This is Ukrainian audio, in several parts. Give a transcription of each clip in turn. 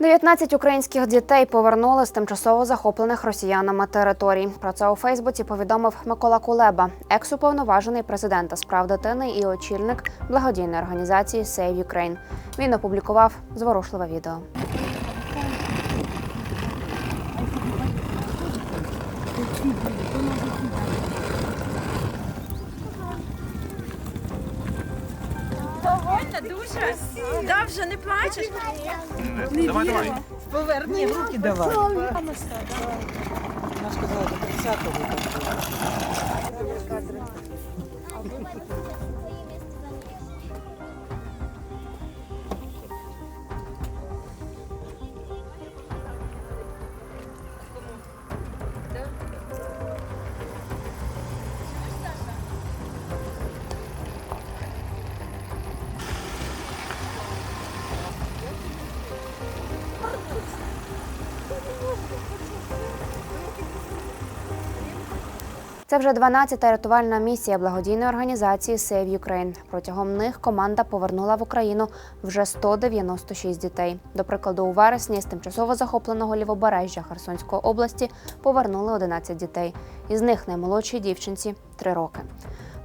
19 українських дітей повернули з тимчасово захоплених росіянами територій. Про це у Фейсбуці повідомив Микола Кулеба, екс-уповноважений президента з прав дитини і очільник благодійної організації Save Ukraine. Він опублікував зворушливе відео. Довольна дуже? Да, вже не плачеш? Давай, давай. Поверни. руки давай. Вона сказала, до 30-го. Це вже 12-та рятувальна місія благодійної організації Save Ukraine. Протягом них команда повернула в Україну вже 196 дітей. До прикладу, у вересні з тимчасово захопленого лівобережжя Херсонської області повернули 11 дітей. Із них наймолодшій дівчинці 3 роки.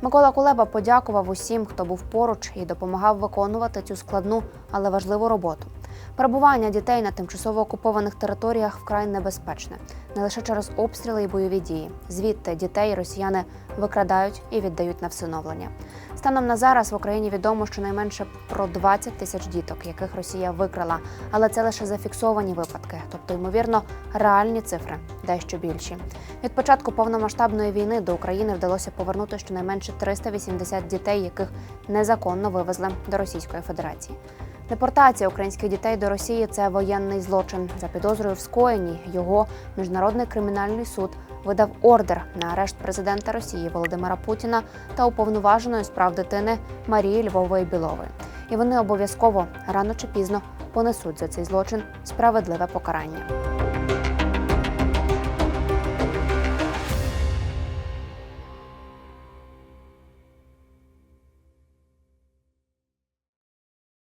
Микола Кулеба подякував усім, хто був поруч і допомагав виконувати цю складну, але важливу роботу. Перебування дітей на тимчасово окупованих територіях вкрай небезпечне не лише через обстріли і бойові дії. Звідти дітей росіяни викрадають і віддають на всиновлення. Станом на зараз в Україні відомо щонайменше про 20 тисяч діток, яких Росія викрала, але це лише зафіксовані випадки, тобто ймовірно реальні цифри дещо більші. Від початку повномасштабної війни до України вдалося повернути щонайменше 380 дітей, яких незаконно вивезли до Російської Федерації. Депортація українських дітей до Росії це воєнний злочин. За підозрою в скоєнні його міжнародний кримінальний суд видав ордер на арешт президента Росії Володимира Путіна та уповноваженої справ дитини Марії Львової Білової. І вони обов'язково рано чи пізно понесуть за цей злочин справедливе покарання.